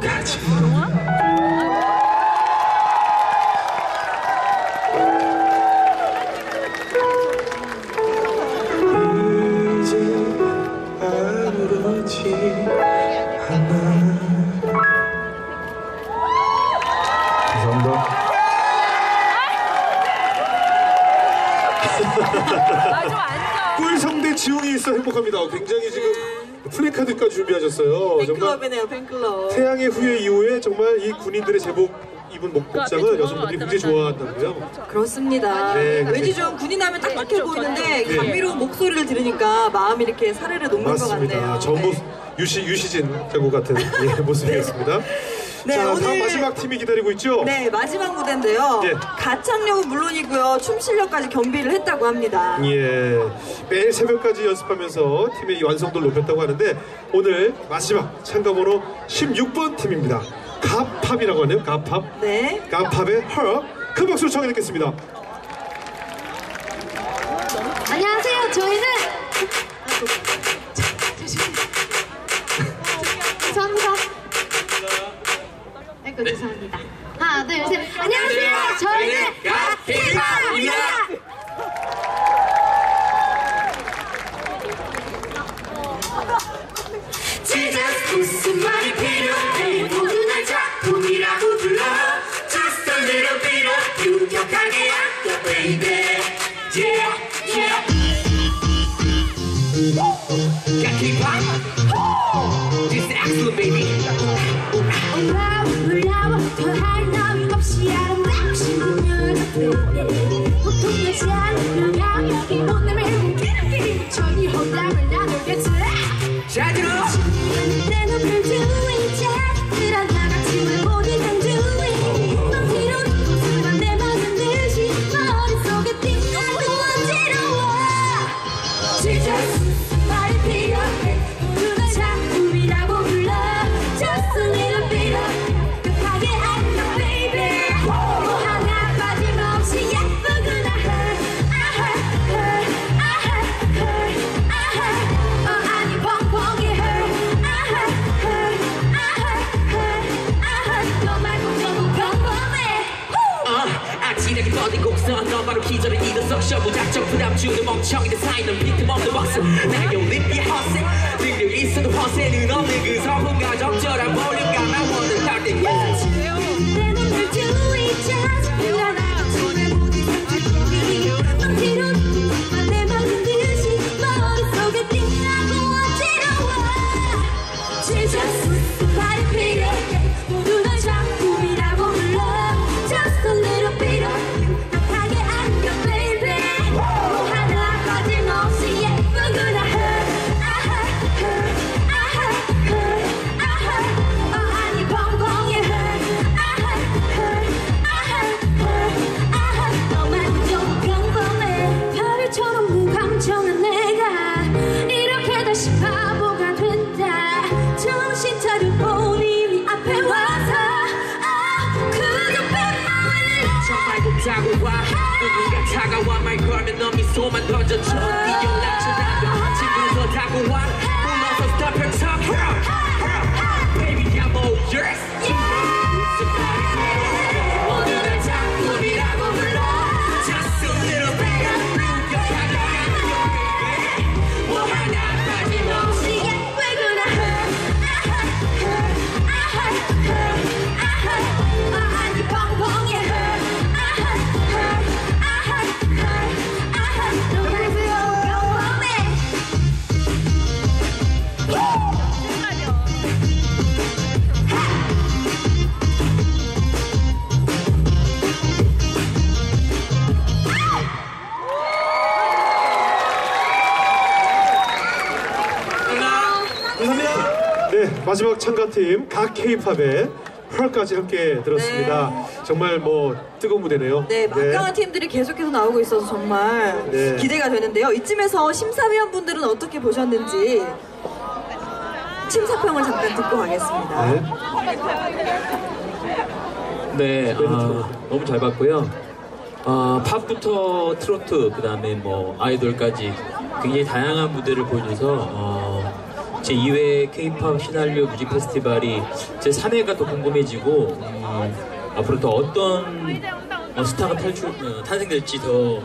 가지마 이제 아무렇지 않아 감사합니다 아좀 앉아. 지웅이 있어 행복합니다. 굉장히 지금 플래카드까지 준비하셨어요. 정말 팬클럽이네요, 팬클럽. 태양의 후예 이후에 정말 이 군인들의 제복 입은 목 복장을 여성분들이 굉장히 좋아한다고요. 그렇습니다. 네, 왠지 좀 군인 하면 딱딱해 보이는데 네. 감미로운 목소리를 들으니까 마음이 이렇게 사르르 녹는 것 맞습니다. 같네요. 전부 네. 유시 유시진 배우 같은 예, 모습이었습니다. 네, 자, 오늘- 마지막 팀이 기다리고 있죠. 네, 마지막 무대인데요. 예. 가창력은 물론이고요. 춤 실력까지 겸비를 했다고 합니다. 예, 매일 새벽까지 연습하면서 팀의 이 완성도를 높였다고 하는데 오늘 마지막 참가번호 16번 팀입니다. 가팝이라고 하네요. 가팝. 네. 가팝의 헐. 큰 박수로 청해 듣겠습니다. 안녕하세요. 저희는 아이고 죄송합니다. 하나, 둘, 셋. 안녕하세요. 저희는 가피팝입니다. 진짜 무슨 말이 필요해. 모두 날 작품이라고 불러. Just a little bit of 유격하게 아껴 baby. Yeah yeah. 야 힙합 This excellent baby 보통 여지 않으면 여기 오늘 웃기는 저희 허당을 나누겠지 곡선 넌 바로 기절을 쇼 무작정 부담 주는 멍청이들 사이는 빈틈없는 박수 나의 올림피아 허세. 능력 있어도 허세는 없는 그 성공과 적절한 볼륨감만 원을 할때 내 말 걸면 너 미소만 던져줘 마지막 참가팀 각 K-팝의 펄까지 함께 들었습니다. 정말 뭐 뜨거운 무대네요. 네, 막강한 팀들이 계속해서 나오고 있어서 정말 네. 기대가 되는데요. 이쯤에서 심사위원분들은 어떻게 보셨는지 심사평을 잠깐 듣고 가겠습니다. 네. 네, 아, 너무 잘 봤고요. 아, 팝부터 트로트, 그 다음에 뭐 아이돌까지 굉장히 다양한 무대를 보여줘서 어, 제 2회 K-팝 시나리오 뮤직 페스티벌이 제 3회가 더 궁금해지고 음, 앞으로 더 어떤 어, 스타가 탈출 어, 탄생될지 더